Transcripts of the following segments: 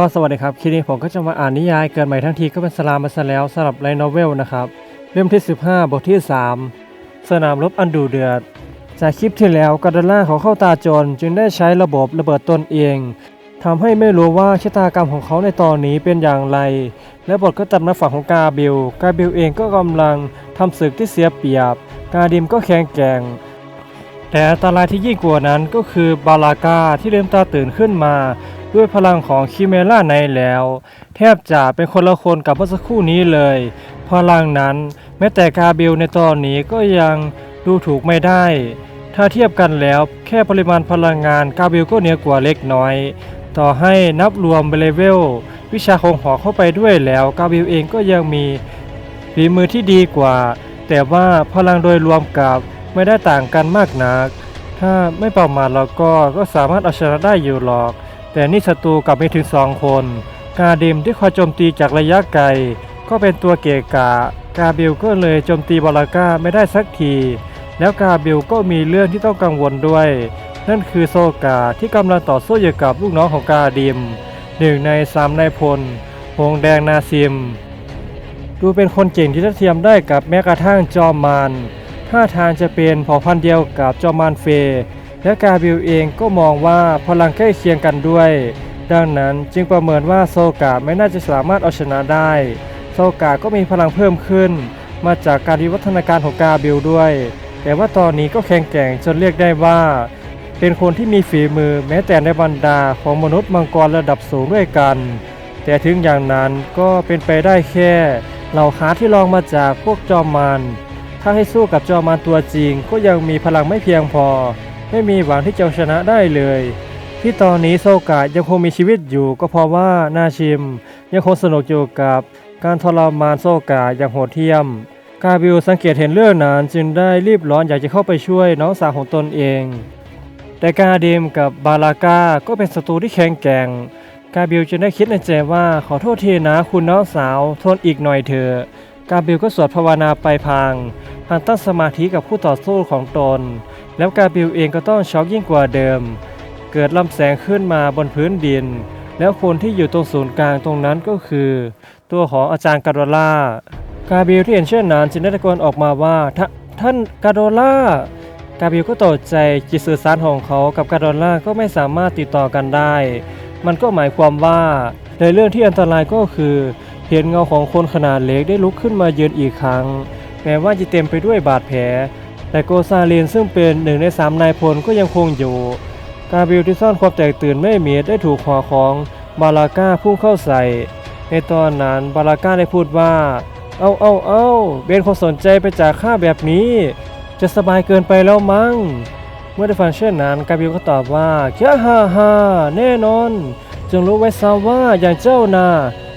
ก็สวัสดีครับคลิปนี้ผมก็จะมาอ่านนิยายเกิดใหม่ทั้งทีก็เป็นสลามมาซะแล้วสำหรับไลโนเวลนะครับเล่มที่ 15 บทที่ 3 สนามรบอันดุเดือด จากคลิปที่แล้วกาดาล่าเขาเข้าตาจนจึงได้ใช้ระบบระเบิดตนเองทำให้ไม่รู้ว่าชะตากรรมของเขาในตอนนี้เป็นอย่างไร และบทก็ตัดมาฝั่งของกาบิล กาบิลเองก็กำลังทำศึกที่เสียเปรียบ กาดิมก็แข็งแกร่งแต่อันตรายที่ยิ่งกว่านั้นก็คือบาลากาที่ลืมตาตื่นขึ้นมา ด้วยพลังของคิเมล่าในแล้ว แทบจะเป็นคนละคนกับเมื่อสักครู่นี้เลย พลังนั้นแม้แต่กาเบลในตอนนี้ก็ยังดูถูกไม่ได้ ถ้าเทียบกันแล้วแค่ปริมาณพลังงานกาเบลก็เหนือกว่าเล็กน้อย ต่อให้นับรวมเลเวล วิชาคงหอเข้าไปด้วยแล้วกาเบลเองก็ยังมีฝีมือที่ดีกว่า แต่ว่าพลังโดยรวมกับไม่ได้ต่างกันมากนัก ถ้าไม่ประมาทแล้วก็ก็สามารถเอาชนะได้อยู่หรอก แต่นี่ศัตรูกลับมีถึงสองคน กาเดมที่คอยโจมตีจากระยะไกล ก็เป็นตัวเกะกะ กาเบลก็เลยโจมตีบาลาก้าไม่ได้สักที แล้วกาเบลก็มีเรื่องที่ต้องกังวลด้วย นั่นคือโซกาที่กำลังต่อสู้อยู่กับลูกน้องของกาดิมหนึ่งในสามนายพลหงแดงนาซิม ดูเป็นคนเก่งที่จะเทียมได้กับแม้กระทั่งจอมมานท่าทางจะเป็นเผ่าพันธุ์เดียวกับจอมมานเฟ และกาบิลเองก็มองว่าพลังใกล้เคียงกันด้วย ดังนั้นจึงประเมินว่าโซกาไม่น่าจะสามารถเอาชนะได้ โซกาก็มีพลังเพิ่มขึ้น มาจากการวิวัฒนาการของกาบิลด้วย แต่ว่าตอนนี้ก็แข็งแกร่งจนเรียกได้ว่า เป็นคนที่มีฝีมือแม้แต่ในบรรดาของมนุษย์มังกรระดับสูงด้วยกัน แต่ถึงอย่างนั้นก็เป็นไปได้แค่เหล่าค้าที่ลองมาจากพวกจอมมารถ้าให้สู้กับจอมมารตัวจริงก็ยังมีพลังไม่เพียงพอ ไม่มีหวังที่จะชนะได้เลย ที่ตอนนี้โซกะยังคงมีชีวิตอยู่ ก็เพราะว่านาชิม ยังคงสนุกอยู่กับการทรมานโซกะอย่างโหดเหี้ยม กาบิลสังเกตเห็นเรื่องนั้นจึงได้รีบร้อนอยากจะเข้าไปช่วยน้องสาวของตนเอง แต่กาเดมกับบาลาก้าก็เป็นศัตรูที่แข็งแกร่ง กาบิลจึงได้คิดในใจว่าขอโทษทีนะคุณน้องสาวทนอีกหน่อยเถอะกาบิลก็สวดภาวนาไปพลางพลางตั้งสมาธิกับคู่ต่อสู้ของตน แล้วกาบิลเองก็ต้องช็อกยิ่งกว่าเดิม เกิดลำแสงขึ้นมาบนพื้นดิน แล้วคนที่อยู่ตรงศูนย์กลางตรงนั้นก็คือ ตัวของอาจารย์กาโดล่ากาบิลที่เห็นเช่นนั้นจึงได้ตะโกนออกมาว่าท่าท่านกาโดล่ากาบิลก็ตกใจจิตสื่อสารของเขากับกาโดล่าก็ไม่สามารถติดต่อกันได้ มันก็หมายความว่าในเรื่องที่อันตรายก็คือ เห็นเงาของคนขนาดเล็กได้ลุกขึ้นมายืนอีกครั้ง แม้ว่าจะเต็มไปด้วยบาดแผล แต่โกซาเลนซึ่งเป็นหนึ่งในสามนายพลก็ยังคงอยู่ กาบิลที่ซ่อนความแตกตื่นไม่มีได้ถูกหัวของบาลาก้าพุ่งเข้าใส่ ในตอนนั้นบาลาก้าได้พูดว่า เอาเอาเอาเบนคนสนใจไปจากข้าแบบนี้ จะสบายเกินไปแล้วมั้ง เมื่อได้ฟังเช่นนั้นกาบิลก็ตอบว่าแค่ฮ่าฮ่าแน่นอน จงรู้ไว้ซะว่าอย่างเจ้าน่ะ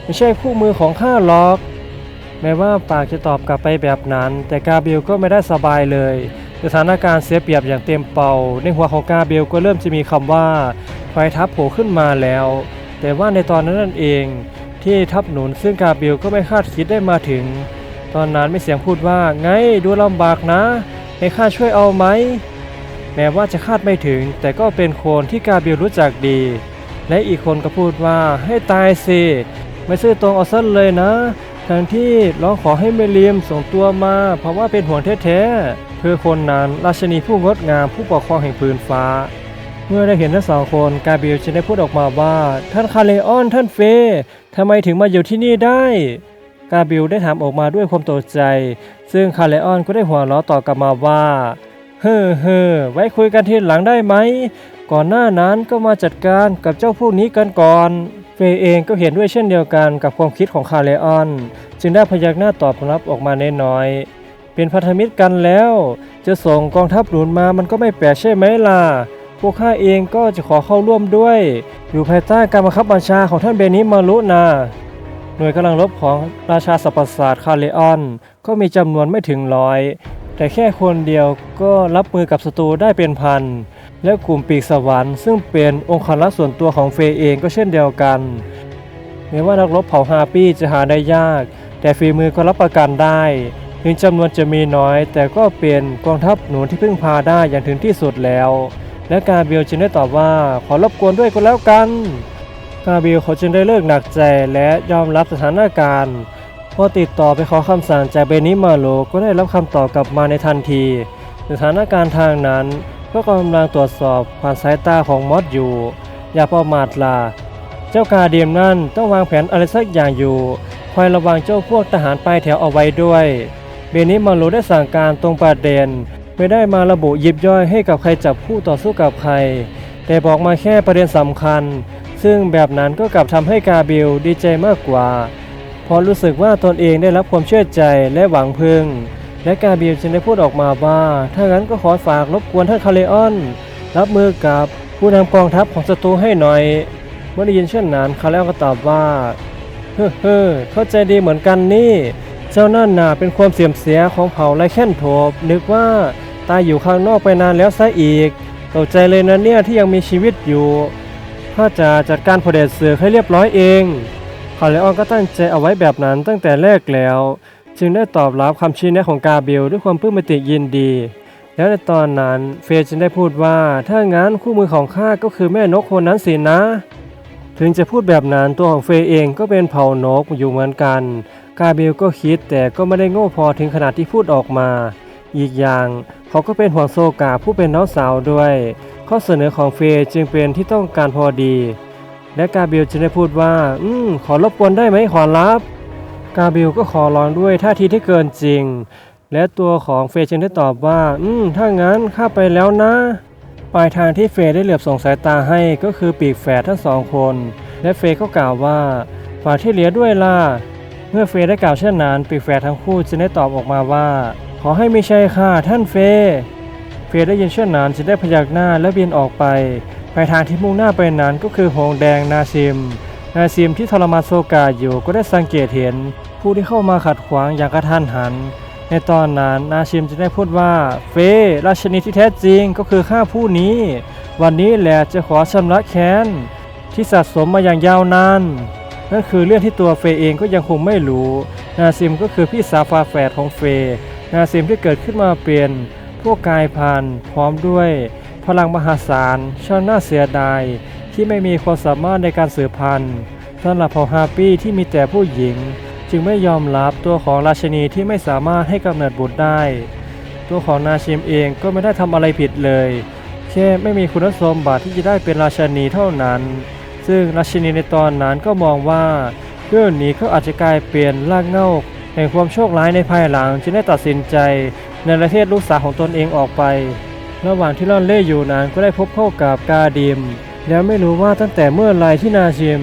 ไม่ใช่คู่มือของข้าหรอก แม้ว่าปากจะตอบกลับไปแบบนั้น แต่กาเบลก็ไม่ได้สบายเลย สถานการณ์เสียเปรียบอย่างเต็มเป่า ในหัวของกาเบลก็เริ่มจะมีคำว่าไฟทับโผล่ขึ้นมาแล้ว แต่ว่าในตอนนั้นนั่นเอง ที่ทับหนุนซึ่งกาเบลก็ไม่คาดคิดได้มาถึง ตอนนั้นมีเสียงพูดว่าไงดูลำบากนะให้ข้าช่วยเอาไหมแม้ว่าจะคาดไม่ถึง แต่ก็เป็นคนที่กาเบลรู้จักดี และอีกคนก็พูดว่าให้ตายสิไม่ซื่อตรงเอาซะเลยนะ ทั้งที่ร้องขอให้เมลีมส่งตัวมา เพราะว่าเป็นห่วงแท้ๆเพื่อคนนั้นราชนีผู้งดงามผู้ปกครองแห่งพื้นฟ้า เมื่อได้เห็นทั้งสองคนกาเบียลจึงได้พูดออกมาว่า ท่านคาเลออนท่านเฟย์ทำไมถึงมาอยู่ที่นี่ได้กาเบรียลได้ถามออกมาด้วยความตกใจ ซึ่งคาเลออนก็ได้หัวเราะตอบกลับมาว่า เฮ้อเฮ้อไว้คุยกันทีหลังได้ไหม ก่อนหน้านั้นก็มาจัดการกับเจ้าพวกนี้กันก่อน เฟย์เองก็เห็นด้วยเช่นเดียวกันกับความคิดของคาเลออน จึงได้พยักหน้าตอบรับออกมาน้อยๆเป็นพันธมิตรกันแล้ว จะส่งกองทัพหนุนมามันก็ไม่แปลกใช่ไหมล่ะ พวกข้าเองก็จะขอเข้าร่วมด้วย อยู่ภายใต้การบังคับบัญชาของท่านเบนิมารุนาหน่วยกำลังรบของราชาสัปราศาสตร์คาเลออน ก็มีจำนวนไม่ถึงร้อย แต่แค่คนเดียวก็รับมือกับศัตรูได้เป็นพัน และกลุ่มปีกสวรรค์ซึ่งเป็นองค์ครักษ์ส่วนตัวของเฟย์เองก็เช่นเดียวกันแม้ว่านักรบเผ่าฮาปี้จะหาได้ยาก แต่ฝีมือก็รับประกันได้ถึงจำนวนจะมีน้อย แต่ก็เป็นกองทัพหนุนที่พึ่งพาได้อย่างถึงที่สุดแล้ว และการเบลจึงได้ตอบว่าขอรบกวนด้วยก็แล้วกัน กาบิลเขาจึงได้เลิกหนักใจและยอมรับสถานการณ์พอติดต่อไปขอคำสั่งจากเบนิมาโลก็ได้รับคำตอบกลับมาในทันที สถานการณ์ทางนั้น ก็กำลังตรวจสอบผ่านสายตาของมอสอยู่ อย่าประมาทล่ะเจ้ากาเดียมนั่นต้องวางแผนอะไรสักอย่างอยู่ คอยระวังเจ้าพวกทหารปลายแถวเอาไว้ด้วยเบนิมาโลได้สั่งการตรงประเด็น ไม่ได้มาระบุยิบย่อยให้กับใครจับคู่ต่อสู้กับใคร แต่บอกมาแค่ประเด็นสำคัญ ซึ่งแบบนั้นก็กลับทำให้กาบิลดีใจมากกว่า เพราะรู้สึกว่าตนเองได้รับความเชื่อใจและหวังพึ่ง และกาเบิลจึงได้พูดออกมาว่า ถ้างั้นก็ขอฝากรบกวนท่านคาเลออน รับมือกับผู้นำกองทัพของศัตรูให้หน่อย เมื่อได้ยินเช่นนั้นคาเลออนก็ตอบว่าเฮ้อเฮ้อเข้าใจดีเหมือนกันนี่ เจ้านั่นน่ะเป็นความเสื่อมเสียของเผ่าไรแค้นโถบนึกว่าตายอยู่ข้างนอกไปนานแล้วซะอีกตกใจเลยนะเนี่ยที่ยังมีชีวิตอยู่ข้าจะจัดการพเด็จศึกให้เรียบร้อยเองคาเลออนก็ตั้งใจเอาไว้แบบนั้นตั้งแต่แรกแล้ว จึงได้ตอบรับคำชี้แนะของกาเบลด้วยความปลื้มปิติยินดี แล้วในตอนนั้นเฟยจึงได้พูดว่า ถ้างั้นคู่มือของข้าก็คือแม่นกคนนั้นสินะ ถึงจะพูดแบบนั้นตัวของเฟยเองก็เป็นเผ่านกอยู่เหมือนกัน กาเบลก็คิดแต่ก็ไม่ได้โง่พอถึงขนาดที่พูดออกมา อีกอย่างเขาก็เป็นห่วงโซกาผู้เป็นน้องสาวด้วย ข้อเสนอของเฟยจึงเป็นที่ต้องการพอดี และกาเบลจึงได้พูดว่า อืมขอรบกวนได้ไหมขอรับ กาเบลก็ขอร้องด้วยท่าทีที่เกินจริง และตัวของเฟยจึงได้ตอบว่า อืม ถ้างั้นข้าไปแล้วนะ ปลายทางที่เฟยได้เหลือบส่งสายตาให้ก็คือปีกแฝดทั้งสองคน และเฟยก็กล่าวว่า ฝากที่เหลือด้วยล่ะ เมื่อเฟยได้กล่าวเช่นนั้น ปีกแฝดทั้งคู่จึงได้ตอบออกมาว่า ขอให้ไม่ใช่ค่ะท่านเฟยเฟยได้ยินเช่นนั้นจึงได้พยักหน้าและบินออกไปปลายทางที่มุ่งหน้าไปนั้นก็คือหงแดงนาซิม นาซิมที่ทรมานโซกาอยู่ก็ได้สังเกตเห็น ผู้ที่เข้ามาขัดขวางอย่างกระทันหัน ในตอนนั้นนาชิมจะได้พูดว่า เฟยราชนีที่แท้จริงก็คือข้าผู้นี้ วันนี้แหละจะขอชำระแค้นที่สะสมมาอย่างยาวนานนั่นคือเรื่องที่ตัวเฟยเองก็ยังคงไม่รู้ นาซิมก็คือพี่สาวฝาแฝดของเฟยนาซิมที่เกิดขึ้นมาเป็นพวกกายพันธุ์พร้อมด้วย พลังมหาศาลช่างน่าเสียดาย ที่ไม่มีความสามารถในการสืบพันธุ์สำหรับเผ่าฮาปี้ที่มีแต่ผู้หญิง จึงไม่ยอมรับตัวของราชินีที่ไม่สามารถให้กำเนิดบุตรได้ ตัวของนาชิมเองก็ไม่ได้ทำอะไรผิดเลยแค่ไม่มีคุณสมบัติที่จะได้เป็นราชินีเท่านั้น ซึ่งราชินีในตอนนั้นก็มองว่าเรื่องนี้ก็อาจจะกลายเป็นรากเหง้าแห่งความโชคร้ายในภายหลังจึงได้ตัดสินใจในประเทศลูกสาวของตนเองออกไป ระหว่างที่ล่อนเล่อยู่นั้นก็ได้พบเข้ากับกาดิม แล้วไม่รู้ว่าตั้งแต่เมื่อไรที่นาชิม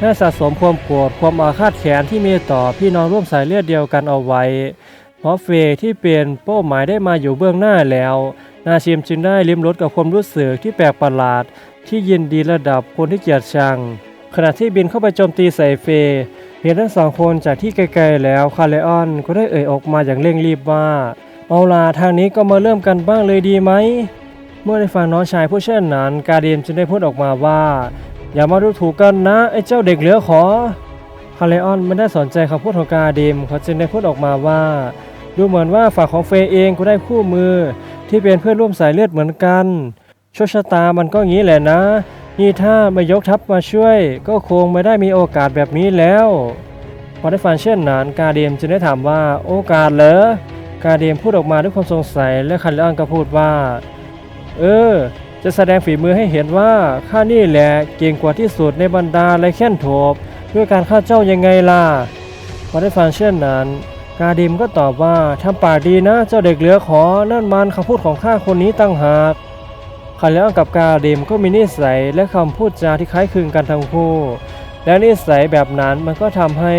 ได้สะสมความโกรธความอาฆาตแค้นที่มีต่อพี่น้องร่วมสายเลือดเดียวกันเอาไว้เพราะเฟยที่เป็นเป้าหมายได้มาอยู่เบื้องหน้าแล้ว นาชิมจึงได้ลิ้มรสกับความรู้สึกที่แปลกประหลาด ที่ยินดีระดับคนที่เกลียดชัง ขณะที่บินเข้าไปโจมตีใส่เฟยเห็นทั้งสองคนจากที่ไกลๆแล้วคาเลออนก็ได้เอ่ยออกมาอย่างเร่งรีบว่าเอาล่ะทางนี้ก็มาเริ่มกันบ้างเลยดีไหม มื่อได้ฟังน้องชายพูดเช่นนั้น กาเดียมจึงได้พูดออกมาว่า อย่ามาดูถูกกันนะ ไอ้เจ้าเด็กเหลือขอคาเลออนไม่ได้สนใจคำพูดของกาเดียมเขาจึงได้พูดออกมาว่า ดูเหมือนว่าฝ่ายของเฟยเองก็ได้คู่มือ ที่เป็นเพื่อนร่วมสายเลือดเหมือนกันโชคชะตามันก็งี้แหละนะ นี่ถ้าไม่ยกทัพมาช่วย ก็คงไม่ได้มีโอกาสแบบนี้แล้วพอได้ฟังเช่นนั้น กาเดียมจึงได้ถามว่าโอกาสเหรอกาเดียมพูดออกมาด้วยความสงสัยและคาเลออนก็พูดว่า เออ จะแสดงฝีมือให้เห็นว่าข้านี่แหละเก่งกว่าที่สุดในบรรดาไรแค้นโถบด้วยการฆ่าเจ้ายังไงล่ะพอได้ฟังเช่นนั้น กาดิมก็ตอบว่าทำปากดีนะเจ้าเด็กเหลือขอนั่นมันคำพูดของข้าคนนี้ตั้งหากคาเลออนกับกาดิมก็มีนิสัยและคำพูดจาที่คล้ายคลึงกันทั้งคู่ และนิสัยแบบนั้นมันก็ทำให้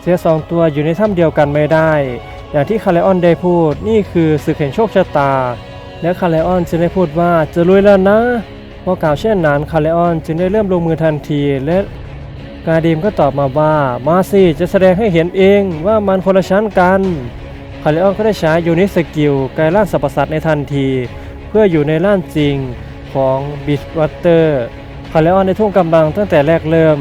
เสียสองตัวอยู่ในถ้ำเดียวกันไม่ได้ อย่างที่คาเลออนได้พูดนี่คือศึกแห่งโชคชะตา และคาเลออนจึงได้พูดว่าจะลุยแล้วนะพอกล่าวเช่นนั้นคาเลออนจึงได้เริ่มลงมือทันทีและกาดิมก็ตอบมาว่ามาสิจะแสดงให้เห็นเองว่ามันคนละชั้นกันคาเลออนก็ได้ใช้ยูนิสกิลกลายร่างสรรพสัตว์ในทันที เพื่ออยู่ในร่างจริงของบิชวัตเตอร์คาเลออนได้ทุ่งกำลังตั้งแต่แรกเริ่ม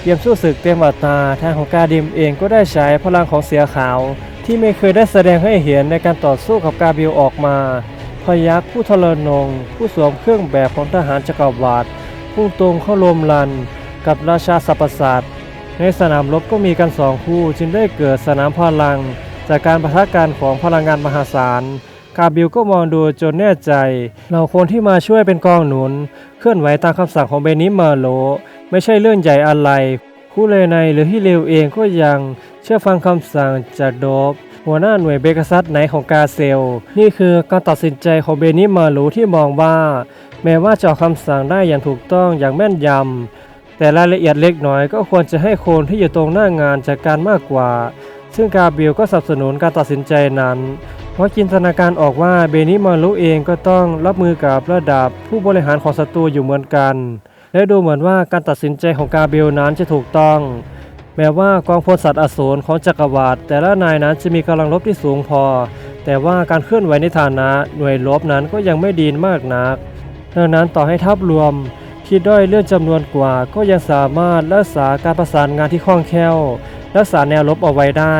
เตรียมสู้ศึกเตรียมอัตราทางของกาดิมเองก็ได้ใช้พลังของเสือขาว ที่ไม่เคยได้แสดงให้เห็นในการต่อสู้กับกาบิลออกมา พยักผู้ทรนง ผู้สวมเครื่องแบบของทหารจักรวรรดิพุ่งตรงเข้าลมลัน กับราชาสัปสัตในสนามรบก็มีกันสองคู่จึงได้เกิดสนามพลัง จากการประทะกันของพลังงานมหาศาลกาบิลก็มองดูจนแน่ใจเหล่าคนที่มาช่วยเป็นกองหนุน เคลื่อนไหวตามคำสั่งของเบนิมาโล ไม่ใช่เรื่องใหญ่อะไร คู่เลไนหรือฮิเลวเองก็ยังเชื่อฟังคำสั่งจากโดบ หัวหน้าหน่วยเบกซัสไหนของกาเซล นี่คือการตัดสินใจของเบนิมาโลที่มองว่า แม้ว่าจะออกคำสั่งได้อย่างถูกต้องอย่างแม่นยำ แต่รายละเอียดเล็กน้อยก็ควรจะให้คนที่อยู่ตรงหน้างานจัดการมากกว่า ซึ่งกาเบลก็สนับสนุนการตัดสินใจนั้น เพราะจินตนาการออกว่าเบนิมารุเองก็ต้องรับมือกับระดับผู้บริหารของศัตรูอยู่เหมือนกัน และดูเหมือนว่าการตัดสินใจของกาเบลนั้นจะถูกต้อง แม้ว่ากองพลสัตว์อสูรของจักรวรรดิแต่ละนายนั้นจะมีกำลังรบที่สูงพอ แต่ว่าการเคลื่อนไหวในฐานะหน่วยรบนั้นก็ยังไม่ดีมากนักดังนั้นต่อให้ทัพรวมที่ด้อยเลื่อนจำนวนกว่าก็ยังสามารถรักษาการประสานงานที่คล่องแคล่ว รักษาแนวรบเอาไว้ได้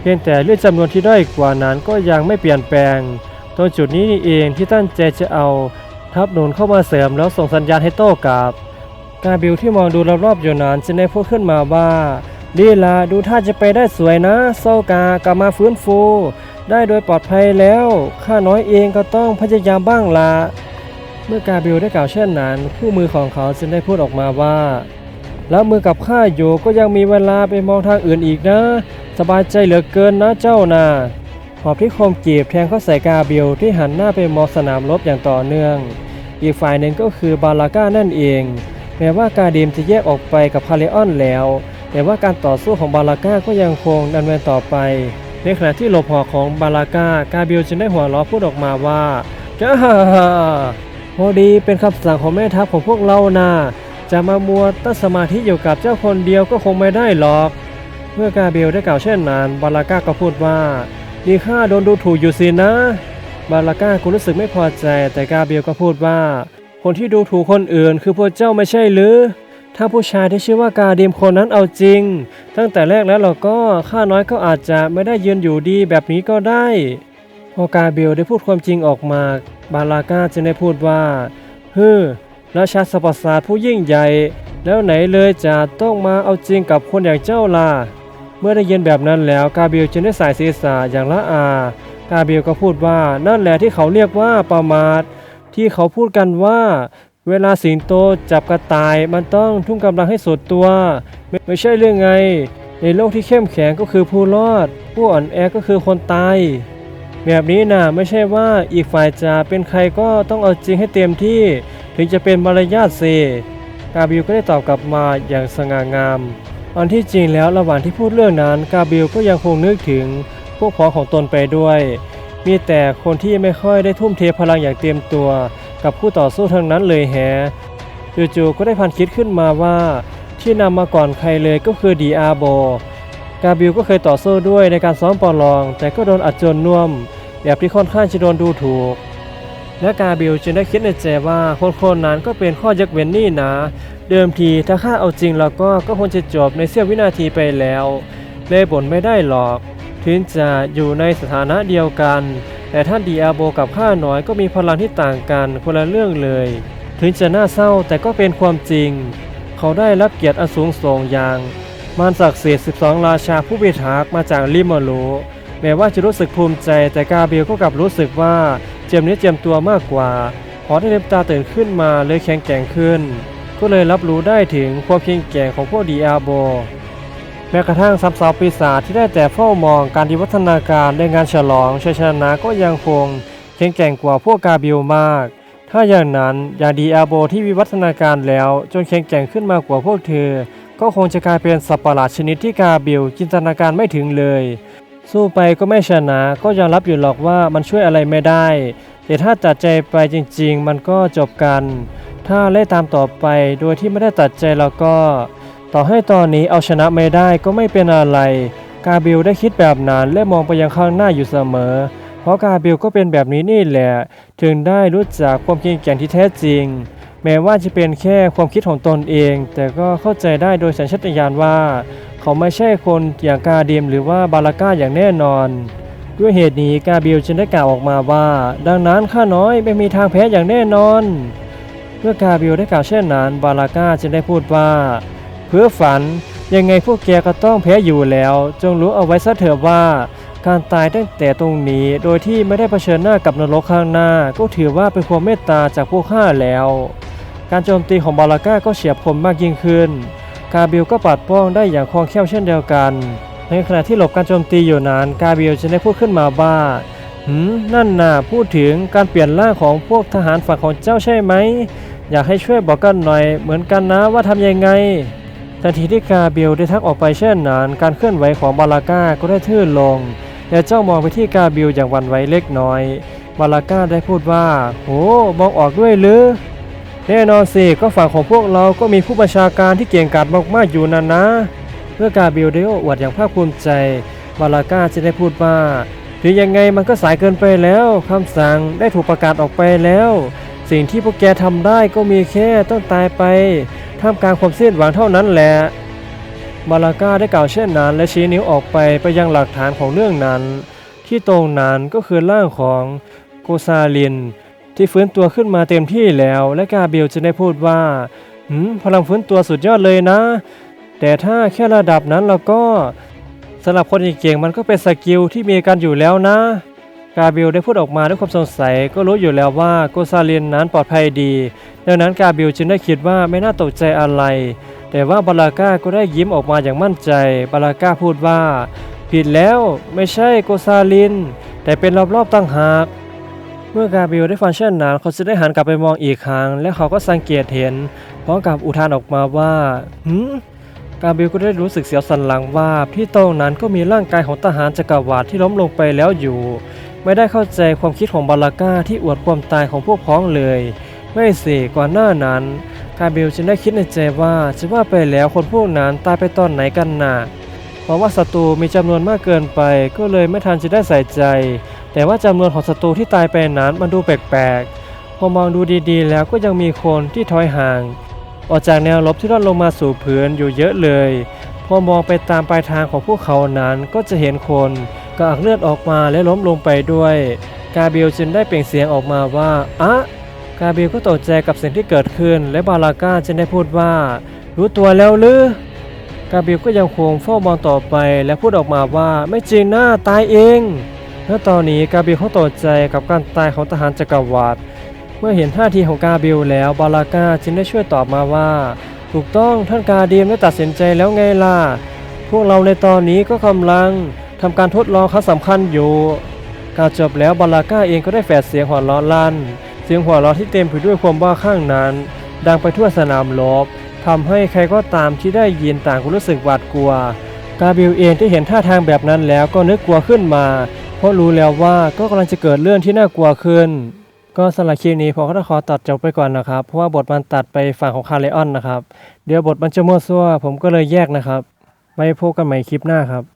เพียงแต่เลื่อนจำนวนที่ด้อยกว่านั้นก็ยังไม่เปลี่ยนแปลงตรงจุดนี้นี่เองที่ตั้งใจจะเอาทัพหนุนเข้ามาเสริมแล้วส่งสัญญาณให้โต้กลับ กาบิลที่มองดูรอบๆอยู่นั้นจึงได้พูดขึ้นมาว่าดีละดูท่าจะไปได้สวยนะโซกากลับมาฟื้นฟู ได้โดยปลอดภัยแล้วข้าน้อยเองก็ต้องพยายามบ้างละเมื่อกาบิลได้กล่าวเช่นนั้น คู่มือของเขาจึงได้พูดออกมาว่า แล้วมือกับข้าอยู่ก็ยังมีเวลาไปมองทางอื่นอีกนะ สบายใจเหลือเกินนะเจ้านาหอบที่คมกีบแทงเข้าใส่กาบิลที่หันหน้าไปมองสนามรบอย่างต่อเนื่อง อีกฝ่ายหนึ่งก็คือบาลาก้านั่นเอง แม้ว่ากาเดมจะแยกออกไปกับคาเลออนแล้ว แต่ว่าการต่อสู้ของบาลาก้าก็ยังคงดำเนินต่อไป ในขณะที่หลบหอของบาลาก้ากาบิลจึงได้หัวเราะพูดออกมาว่าจ้าฮ่าฮ่าพอดีเป็นคำสั่งของแม่ทัพของพวกเรานะจะมามัวตั้งสมาธิอยู่กับเจ้าคนเดียวก็คงไม่ได้หรอก เมื่อกาเบลได้กล่าวเช่นนั้นบาลาก้าก็พูดว่าดีข้าโดนดูถูกอยู่สินะ บาลาก้ากูรู้สึกไม่พอใจ แต่กาเบลก็พูดว่า คนที่ดูถูกคนอื่นคือพวกเจ้าไม่ใช่หรือ ถ้าผู้ชายที่ชื่อว่ากาเดียมคนนั้นเอาจริง ตั้งแต่แรกแล้วเราก็ข้าน้อยก็อาจจะไม่ได้ยืนอยู่ดีแบบนี้ก็ได้พอกาเบลได้พูดความจริงออกมา บาลาก้าจึงได้พูดว่าฮึราชาสปสาทผู้ยิ่งใหญ่ แล้วไหนเลยจะต้องมาเอาจริงกับคนอย่างเจ้าล่ะเมื่อได้ยินแบบนั้นแล้วกาเบลจึงได้สายศีรษะอย่างละอา กาเบลก็พูดว่านั่นแหละที่เขาเรียกว่าประมาท ที่เขาพูดกันว่า เวลาสิงโตจับกระต่ายมันต้องทุ่มกำลังให้สุดตัว ไม่ใช่เรื่องไง ในโลกที่เข้มแข็งก็คือผู้รอด ผู้อ่อนแอก็คือคนตายแบบนี้นะไม่ใช่ว่าอีกฝ่ายจะเป็นใครก็ต้องเอาจริงให้เต็มที่ ถึงจะเป็นมารยาทเซกาบิลก็ได้ตอบกลับมาอย่างสง่างาม อันที่จริงแล้วระหว่างที่พูดเรื่องนั้น กาบิลก็ยังคงนึกถึงพวกพ้องของตนไปด้วย มีแต่คนที่ไม่ค่อยได้ทุ่มเทพลังอย่างเต็มตัว กับผู้ต่อสู้ทั้งนั้นเลยแฮจู่ๆก็ได้พันคิดขึ้นมาว่า ที่นำมาก่อนใครเลยก็คือดีอาโบ กาบิลก็เคยต่อสู้ด้วยในการซ้อมปอลอง แต่ก็โดนอัดจนน่วม แบบที่ค่อนข้างจะโดนดูถูก และกาบิลจึงได้คิดในใจว่าคนคนๆนั้นก็เป็นข้อยกเว้นนี่นะ เดิมทีถ้าข้าเอาจริงแล้วก็ก็คงจะจบในเสี้ยววินาทีไปแล้วเลยบ่นไม่ได้หรอก ถึงจะอยู่ในสถานะเดียวกัน แต่ท่านดีอาโบกับข้าน้อยก็มีพลังที่ต่างกันคนละเรื่องเลย ถึงจะน่าเศร้าแต่ก็เป็นความจริง เขาได้รับเกียรติอันสูงส่งอย่างมารศักดิ์สิทธิ์12 ราชาผู้พิทักษ์มาจากลิมาโลแม้ว่าจะรู้สึกภูมิใจแต่กาเบลก็กลับรู้สึกว่าเจียมเนี้อเจียมตัวมากกว่า พอได้ลืมตาตื่นขึ้นมาเลยแข็งแกร่งขึ้น ก็เลยรับรู้ได้ถึงความเพียงแกร่งของพวกดีอาโบ แม้กระทั่งซับซาวปีศาจที่ได้แต่เฝ้ามองการดิวัฒนาการในงานฉลองชัยชนะก็ยังคงแข็งแกร่งกว่าพวกกาเบลมาก ถ้าอย่างนั้นอย่างดีอาโบที่วิวัฒนาการแล้วจนแข็งแกร่งขึ้นมากกว่าพวกเธอ ก็คงจะกลายเป็นสัตว์ประหลาดชนิดที่กาเบลจินตนาการไม่ถึงเลย สู้ไปก็ไม่ชนะก็ยอมรับอยู่หรอกว่ามันช่วยอะไรไม่ได้ แต่ถ้าตัดใจไปจริง ๆ มันก็จบกัน ถ้าเล่นตามต่อไปโดยที่ไม่ได้ตัดใจแล้วก็ ต่อให้ตอนนี้เอาชนะไม่ได้ก็ไม่เป็นอะไร กาเบลได้คิดแบบนั้นและมองไปยังข้างหน้าอยู่เสมอ เพราะกาเบลก็เป็นแบบนี้นี่แหละ ถึงได้รู้จักความเก่งแกร่งที่แท้จริง แม้ว่าจะเป็นแค่ความคิดของตนเอง แต่ก็เข้าใจได้โดยสัญชาตญาณว่า เขาไม่ใช่คนอย่างกาเดียมหรือว่าบาลาก้าอย่างแน่นอนด้วยเหตุนี้กาเบลจึงได้กล่าวออกมาว่า ดังนั้นข้าน้อยไม่มีทางแพ้อย่างแน่นอน เมื่อกาเบลได้กล่าวเช่นนั้น บาลาก้าจึงได้พูดว่า พื่อฝัน ยังไงพวกแกก็ต้องแพ้อยู่แล้ว จงรู้เอาไว้ซะเถอะว่า การตายตั้งแต่ตรงนี้โดยที่ไม่ได้เผชิญหน้ากับนรกข้างหน้า ก็ถือว่าเป็นความเมตตาจากพวกข้าแล้ว การโจมตีของบาลาก้าก็เฉียบคมมากยิ่งขึ้น กาเบลก็ปัดป้องได้อย่างคล่องแคล่วเช่นเดียวกัน ในขณะที่หลบการโจมตีอยู่นั้น กาเบลจึงได้พูดขึ้นมาว่าหืมนั่นน่ะพูดถึงการเปลี่ยนร่างของพวกทหารฝั่งของเจ้าใช่ไหม อยากให้ช่วยบอกกันหน่อย เหมือนกันนะว่าทำยังไง ทันทีที่กาเบลได้ทักออกไปเช่นนั้น การเคลื่อนไหวของบาลาก้าก็ได้ทื่นลง และเจ้ามองไปที่กาเบลอย่างหวันไหวเล็กน้อย บาลาก้าได้พูดว่า โหมองออกด้วยหรือ แน่นอนสิ ก็ฝั่งของพวกเราก็มีผู้บัญชาการที่เก่งกาจมากๆอยู่นั่นนะ เมื่อกาเบลได้โอ้อวดอย่างภาคภูมิใจ บาลาก้าจะได้พูดว่าหรือยังไงมันก็สายเกินไปแล้วคำสั่งได้ถูกประกาศออกไปแล้ว สิ่งที่พวกแกทำได้ก็มีแค่ต้องตายไปท่ามกลางความสิ้นหวังเท่านั้นแหละบาลาก้าได้กล่าวเช่นนั้น และชี้นิ้วออกไปไปยังหลักฐานของเรื่องนั้น ที่ตรงนั้นก็คือร่างของโกซาลิน ที่ฟื้นตัวขึ้นมาเต็มที่แล้ว และกาเบลจะได้พูดว่าหืมพลังฟื้นตัวสุดยอดเลยนะ แต่ถ้าแค่ระดับนั้นเราก็สำหรับคนเก่งๆมันก็เป็นสกิลที่มีกันอยู่แล้วนะ กาเบลได้พูดออกมาด้วยความสงสัยก็รู้อยู่แล้วว่าโกซาเลนนั้นปลอดภัยดี ดังนั้นกาเบลจึงได้คิดว่าไม่น่าตกใจอะไร แต่ว่าบาลาก้าก็ได้ยิ้มออกมาอย่างมั่นใจ บาลาก้าพูดว่า ผิดแล้วไม่ใช่โกซาลิน แต่เป็นรอบๆตั้งหากเมื่อกาเบลได้ฟังเช่นนั้นเขาจะได้หันกลับไปมองอีกครั้ง และเขาก็สังเกตเห็นพร้อมกับอุทานออกมาว่าหืมกาเบลก็ได้รู้สึกเสียวสันหลังว่าที่โตรงนั้นก็มีร่างกายของทหารจักรวรรดิที่ล้มลงไปแล้วอยู่ ไม่ได้เข้าใจความคิดของบาลาก้าที่อวดความตายของพวกพ้องเลยไม่สิก่อนหน้านั้นกาเบลจึงได้คิดในใจว่าจะว่าไปแล้วคนพวกนั้นตายไปตอนไหนกันน่ะเพราะว่าศัตรูมีจำนวนมากเกินไปก็เลยไม่ทันจะได้ใส่ใจ แต่ว่าจำนวนของศัตรูที่ตายไปนั้นมันดูแปลกๆ พอมองดูดีๆ แล้วก็ยังมีคนที่ถอยห่าง ออกจากแนวรบที่ร่อนลงมาสู่พื้นอยู่เยอะเลย พอมองไปตามปลายทางของพวกเขานั้นก็จะเห็นคน กระอักเลือดออกมาและล้มลงไปด้วย กาเบลจึงได้เปล่งเสียงออกมาว่าอะกาเบลก็ตกใจกับสิ่งที่เกิดขึ้น และบาลาก้าจึงได้พูดว่า รู้ตัวแล้วหรือกาเบลก็ยังคงเฝ้ามองต่อไป และพูดออกมาว่าไม่จริงนะตายเองและตอนนี้กาเบลเขาตกใจกับการตายของทหารจักรวรรดิเมื่อเห็นท่าทีของกาเบลแล้วบาลาก้าจึงได้ช่วยตอบมาว่า ถูกต้องท่านกาเดียมได้ตัดสินใจแล้วไงล่ะพวกเราในตอนนี้ก็กำลัง ทำการทดลองครั้งสำคัญอยู่ การจบแล้วบาลาก้าเองก็ได้แฝดเสียงหัวเราะลั่น เสียงหัวเราะที่เต็มไปด้วยความบ้าคลั่งนั้น ดังไปทั่วสนามรบทำให้ใครก็ตามที่ได้ยินต่างก็รู้สึกหวาดกลัว กาเบลเองที่เห็นท่าทางแบบนั้นแล้วก็นึกกลัวขึ้นมา เพราะรู้แล้วว่าก็กำลังจะเกิดเรื่องที่น่ากลัวขึ้น ก็สำหรับคลิปนี้ผมก็ต้องขอตัดจบไปก่อนนะครับ เพราะว่าบทมันตัดไปฝั่งของคาร์เลออนนะครับ เดี๋ยวบทมันจะมั่วซั่วผมก็เลยแยกนะครับไว้พบกันใหม่คลิปหน้าครับ